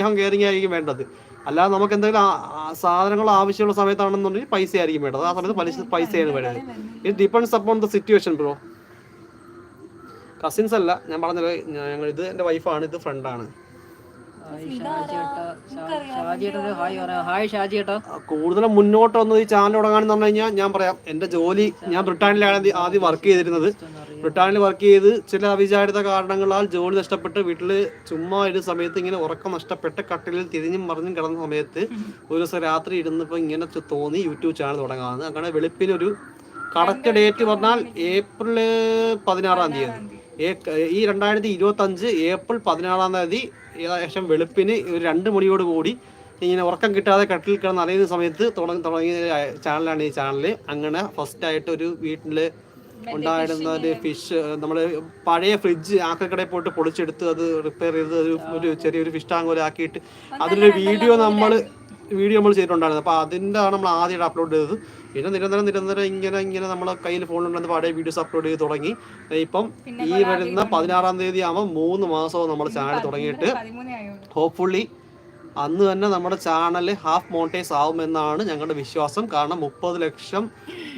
സ്നേഹം കെയറിങ് ആയിരിക്കും വേണ്ടത്. അല്ലാതെ നമുക്ക് എന്തെങ്കിലും സാധനങ്ങൾ ആവശ്യമുള്ള സമയത്താണെന്നുണ്ടെങ്കിൽ പൈസ ആയിരിക്കും വേണ്ടത്. ആ സമയത്ത് പലിശ പൈസയാണ് വേണ്ടത്. It depends upon the situation bro cousins അല്ല ഞാൻ പറഞ്ഞത് ഞങ്ങൾ ഇത് എന്റെ വൈഫാണ് ഇത് ഫ്രണ്ടാണ് കൂടുതലും മുന്നോട്ട് വന്ന് ഈ ചാനൽ തുടങ്ങാൻ പറഞ്ഞു കഴിഞ്ഞാൽ ഞാൻ പറയാം എന്റെ ജോലി ഞാൻ ബ്രിട്ടാനിലാണ് ആദ്യം വർക്ക് ചെയ്തിരുന്നത്. ബ്രിട്ടാനിൽ വർക്ക് ചെയ്ത് ചില അവിചാരിത കാരണങ്ങളാൽ ജോലി നഷ്ടപ്പെട്ട് വീട്ടിൽ ചുമ്മാ ഒരു സമയത്ത് ഇങ്ങനെ ഉറക്കം നഷ്ടപ്പെട്ട് കട്ടിലിൽ തിരിഞ്ഞും മറിഞ്ഞും കിടന്ന സമയത്ത് ഒരു ദിവസം രാത്രി ഇരുന്നപ്പോൾ ഇങ്ങനെ തോന്നി യൂട്യൂബ് ചാനൽ തുടങ്ങാമെന്ന് അങ്ങനെ വെളുപ്പിനൊരു കറക്റ്റ് ഡേറ്റ് പറഞ്ഞാൽ ഏപ്രിൽ പതിനാറാം തീയതി. ഈ രണ്ടായിരത്തി ഇരുപത്തി അഞ്ച് ഏപ്രിൽ പതിനാറാം തീയതി ഏകദേശം വെളുപ്പിന് ഒരു രണ്ട് മണിയോട് കൂടി ഇങ്ങനെ ഉറക്കം കിട്ടാതെ കട്ടിൽ കിടന്ന് അറിയുന്ന സമയത്ത് തുടങ്ങി തുടങ്ങിയ ചാനലാണ് ഈ ചാനൽ അങ്ങനെ ഫസ്റ്റ് ആയിട്ട് ഒരു വീട്ടിൽ ഉണ്ടായിരുന്ന ഫിഷ് നമ്മൾ പഴയ ഫ്രിഡ്ജ് ആക്കക്കടയിൽ പോയിട്ട് പൊളിച്ചെടുത്ത് അത് റിപ്പയർ ചെയ്ത് ഒരു ചെറിയൊരു ഫിഷ് ടാങ്ക് പോലെ ആക്കിയിട്ട് അതിലൊരു വീഡിയോ നമ്മൾ വീഡിയോ നമ്മൾ ചെയ്തിട്ടുണ്ടായിരുന്നു. അപ്പോൾ അതിന്റെ ആണ് നമ്മൾ ആദ്യമായിട്ട് അപ്ലോഡ് ചെയ്തത്. പിന്നെ നിരന്തരം നിരന്തരം ഇങ്ങനെ ഇങ്ങനെ നമ്മളെ കയ്യിൽ ഫോണിലുണ്ടെന്ന് പഴയ വീഡിയോസ് അപ്ലോഡ് ചെയ്ത് തുടങ്ങി. ഇപ്പം ഈ വരുന്ന പതിനാറാം തീയതി ആകുമ്പോൾ മൂന്ന് മാസവും നമ്മൾ ചാനൽ തുടങ്ങിയിട്ട് ഹോപ്പ്ഫുള്ളി അന്ന് തന്നെ നമ്മുടെ ചാനൽ ഹാഫ് മോണിറ്റൈസ് ആവുമെന്നാണ് ഞങ്ങളുടെ വിശ്വാസം. കാരണം മുപ്പത് ലക്ഷം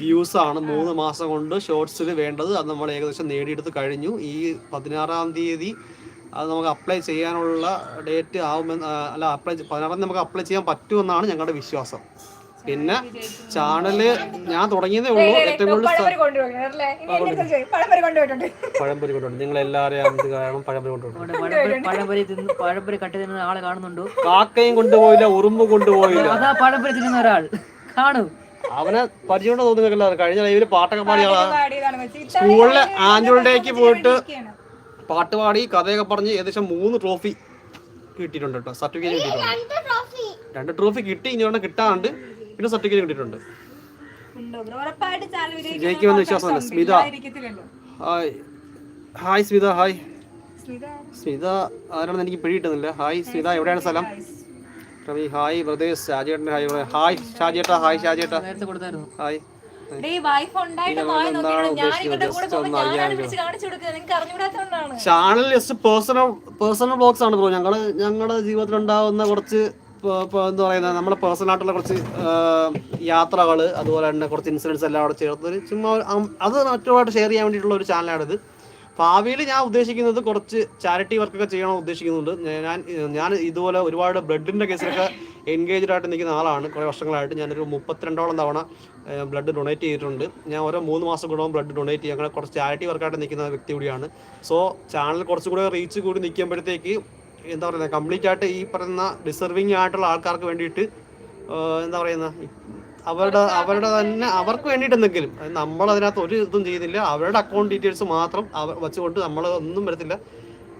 വ്യൂസ് ആണ് മൂന്ന് മാസം കൊണ്ട് ഷോർട്സിൽ വേണ്ടത്. അത് നമ്മൾ ഏകദേശം നേടിയെടുത്ത് കഴിഞ്ഞു. ഈ പതിനാറാം തീയതി അത് നമുക്ക് അപ്ലൈ ചെയ്യാനുള്ള ഡേറ്റ് ആവുമെന്ന് അല്ല അപ്ലൈ പതിനാറാം നമുക്ക് അപ്ലൈ ചെയ്യാൻ പറ്റുമെന്നാണ് ഞങ്ങളുടെ വിശ്വാസം. പിന്നെ ചാനൽ ഞാൻ തുടങ്ങിയതേ ഉള്ളൂ. ഏറ്റവും കൂടുതൽ പഴംപൊരി കൊണ്ടുപോയി നിങ്ങൾ എല്ലാവരെയും എന്ത് കാരണം പഴംപൊരി. കട്ടി തിന്നുന്ന ആളെ കാണുന്നുണ്ടോ? കാക്കയും കൊണ്ടുപോയില്ല ഉറുമ്പ് കൊണ്ടുപോയില്ല. അതാ പഴംപൊരി തിന്നുന്ന ഒരാൾ. കാണൂ. അവനെ പരിചയം തോന്നുന്നില്ല കഴിഞ്ഞ ലൈവിൽ പാട്ടൊക്കെ പാടിയ സ്കൂളിലെ ആനുവൽ ഡേക്ക് പോയിട്ട് പാട്ട് പാടി കഥയൊക്കെ പറഞ്ഞ് ഏകദേശം മൂന്ന് ട്രോഫി കിട്ടിയിട്ടുണ്ട് കേട്ടോ. സർട്ടിഫിക്കറ്റ് കിട്ടിയിട്ടുണ്ട്. രണ്ട് ട്രോഫി. കിട്ടി ഇനി ഒരെണ്ണം കിട്ടാണ്ട് പിന്നെ സർട്ടിഫിക്കറ്റ് കിട്ടിയിട്ടുണ്ട്. ജയിക്കുമെന്ന് വിശ്വാസമുണ്ട്. Smitha. Hi. Hi Smitha hi. Smitha. ആരാണെന്ന് എനിക്ക് പിടിയിട്ടുന്നില്ല ഹായ് സ്മിത എവിടെയാണ് സ്ഥലം? റവി ഹായ്. ബ്രദേഴ്സ് ഷാജേട്ടൻ ഹായ് ഹായ് ഷാജിയേട്ടാ ഹായ് കൊടുത്തായിരുന്നു. Hi. Channel just personal personal blogs ആണ് ബ്രോ ഞങ്ങൾ ഞങ്ങളുടെ ജീവിതത്തിൽ ഉണ്ടാവുന്ന കുറച്ച് എന്താ പറയുന്നത് നമ്മുടെ പേഴ്സണൽ ആയിട്ടുള്ള കുറച്ച് യാത്രകൾ അതുപോലെ തന്നെ കുറച്ച് ഇൻസിഡൻസ് എല്ലാം അവിടെ ചേർത്ത് ഒരു ചുമ്മാ അത് മറ്റുള്ളവരായിട്ട് ഷെയർ ചെയ്യാൻ വേണ്ടിയിട്ടുള്ള ഒരു ചാനലാണിത് ഭാവിയിൽ ഞാൻ ഉദ്ദേശിക്കുന്നത് കുറച്ച് ചാരിറ്റി വർക്കൊക്കെ ചെയ്യണം ഉദ്ദേശിക്കുന്നുണ്ട്. ഞാൻ ഞാൻ ഇതുപോലെ ഒരുപാട് ബ്ലഡിന്റെ കേസിലൊക്കെ എൻഗേജ്ഡ് ആയിട്ട് നിൽക്കുന്ന ആളാണ്. കുറേ വർഷങ്ങളായിട്ട് ഞാനൊരു മുപ്പത്തിരണ്ടോളം തവണ ബ്ലഡ് ഡൊണേറ്റ് ചെയ്തിട്ടുണ്ട്. ഞാൻ ഓരോ മൂന്ന് മാസം കൂടുമ്പോൾ ബ്ലഡ് ഡൊണേറ്റ് ചെയ്യും. അങ്ങനെ കുറച്ച് ചാരിറ്റി വർക്കായിട്ട് നിൽക്കുന്ന വ്യക്തി കൂടിയാണ്. സോ ചാനൽ കുറച്ചുകൂടെ റീച്ച് കൂടി നിൽക്കുമ്പോഴത്തേക്ക് എന്താ പറയുന്നത് കംപ്ലീറ്റ് ആയിട്ട് ഈ പറയുന്ന ഡിസർവിങ് ആയിട്ടുള്ള ആൾക്കാർക്ക് വേണ്ടിയിട്ട് എന്താ പറയുന്ന അവരുടെ അവരുടെ തന്നെ അവർക്ക് വേണ്ടിയിട്ട് എന്തെങ്കിലും നമ്മൾ അതിനകത്ത് ഒരു ഇതും ചെയ്യുന്നില്ല അവരുടെ അക്കൗണ്ട് ഡീറ്റെയിൽസ് മാത്രം അവർ വെച്ചുകൊണ്ട് നമ്മൾ ഒന്നും വരത്തില്ല.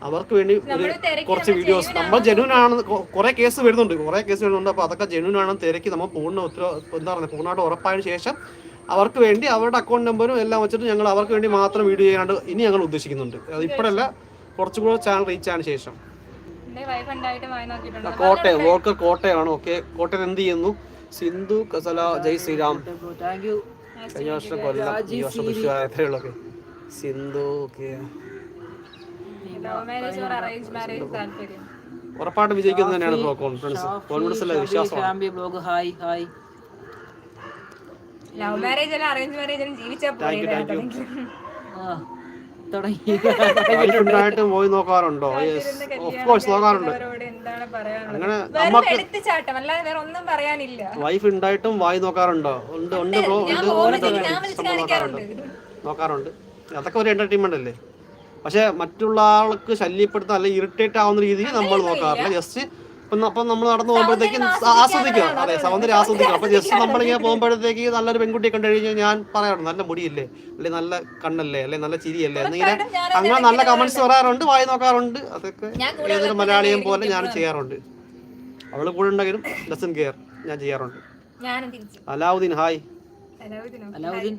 അവർക്ക് വേണ്ടി ഒരു കുറച്ച് വീഡിയോസ് നമ്മൾ ജനുവൻ ആണെന്ന് കുറെ കുറേ കേസ് വരുന്നുണ്ട് കുറെ കേസ് വരുന്നുണ്ട് അപ്പോൾ അതൊക്കെ ജനുവൻ ആണെന്ന് തിരക്കി നമ്മൾ പൂർണ ഉത്തര എന്താ പറയുക പൂർണമായിട്ട് ഉറപ്പായതിനു ശേഷം അവർക്ക് വേണ്ടി അവരുടെ അക്കൗണ്ട് നമ്പറും എല്ലാം വെച്ചിട്ട് ഞങ്ങൾ അവർക്ക് വേണ്ടി മാത്രം വീഡിയോ ചെയ്യാണ്ട് ഇനി ഞങ്ങൾ ഉദ്ദേശിക്കുന്നുണ്ട്. അത് ഇപ്പോഴല്ല കുറച്ചുകൂടെ ചാനൽ റീച്ച് ആയതിനു ശേഷം. കോട്ടയം വോൾക്കർ കോട്ടയാണ് ഓക്കെ കോട്ടയം എന്ത് ചെയ്യുന്നു? സിന്ധു കസല ജയ് ശ്രീരാം. കഴിഞ്ഞ വർഷം കൊല്ലം ഈ വർഷം ഓക്കെ സിന്ധു ഓക്കെ ഉറപ്പായിട്ട് വിജയിക്കുന്നത് തന്നെയാണ് ബ്രോ കോൺഫിഡൻസ്. കോൺഫിഡൻസ് അല്ല? വിശ്വാസമാണ് ലവ് മാരേജ് അല്ല അറേഞ്ച് മാരേജ് ജീവിച്ചാൽ തുടങ്ങി. ഉണ്ടായിട്ടും പോയി നോക്കാറുണ്ടോ? യെസ് ഓഫ് കോഴ്സ് നോക്കാറുണ്ട്. അവരോട് എന്താണ് പറയാനുള്ളത്? അങ്ങനെ പറയാനില്ല. വൈഫ് ഉണ്ടായിട്ടും വായി നോക്കാറുണ്ടോ? ഉണ്ട് ഉണ്ട് ബ്രോ ഉണ്ട്. നോക്കാറുണ്ട്. നോക്കാറുണ്ട്. അതൊക്കെ ഒരു എന്റർടൈൻമെന്റ് അല്ലേ? പക്ഷെ മറ്റുള്ള ആൾക്ക് ശല്യപ്പെടുത്താൻ അല്ലെങ്കിൽ ഇറിറ്റേറ്റ് ആവുന്ന രീതിയിൽ നമ്മൾ നോക്കാറില്ല. ജസ്റ്റ് അപ്പം നമ്മൾ നടന്നു പോകുമ്പോഴത്തേക്കും ആസ്വദിക്കുക അതെ സൗന്ദര്യം ആസ്വദിക്കുക അപ്പൊ ജസ്റ്റ് നമ്മളിങ്ങനെ പോകുമ്പോഴത്തേക്ക് നല്ലൊരു പെൺകുട്ടിയെ കണ്ടു കഴിഞ്ഞാൽ ഞാൻ പറയാറുണ്ട് നല്ല മുടിയില്ലേ? അല്ലെ നല്ല കണ്ണല്ലേ? അല്ലെ നല്ല ചിരിയല്ലേ? എന്നിങ്ങനെ അങ്ങനെ നല്ല കമന്റ്സ് പറയാറുണ്ട് വായി നോക്കാറുണ്ട്. അതൊക്കെ ഞാൻ ഏതൊരു മലയാളിയും പോലെ ഞാൻ ചെയ്യാറുണ്ട്. അവൾ കൂടെ ഉണ്ടെങ്കിലും ഡസൻ കെയർ ഞാൻ ചെയ്യാറുണ്ട്. Alauddin hi. Alauddin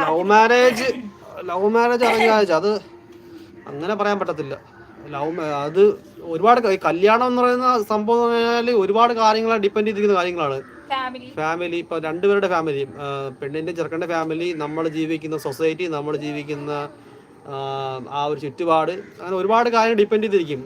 love marriage love marriage അറിയാച്ച അത് അങ്ങനെ പറയാൻ പറ്റത്തില്ല. ലവ് അത് ഒരുപാട് കല്യാണം എന്ന് പറയുന്ന സംഭവം എന്ന് പറഞ്ഞാൽ ഒരുപാട് കാര്യങ്ങളെ ഡിപ്പെൻഡ് ചെയ്തിരിക്കുന്ന കാര്യങ്ങളാണ്. ഫാമിലി ഇപ്പൊ രണ്ടുപേരുടെ ഫാമിലി പെണ്ണിന്റെ ചെറുക്കന്റെ ഫാമിലി നമ്മൾ ജീവിക്കുന്ന സൊസൈറ്റി നമ്മൾ ജീവിക്കുന്ന ആ, ആ ഒരു ചുറ്റുപാട്. അങ്ങനെ ഒരുപാട് കാര്യങ്ങൾ ഡിപ്പെൻഡ് ചെയ്തിരിക്കും.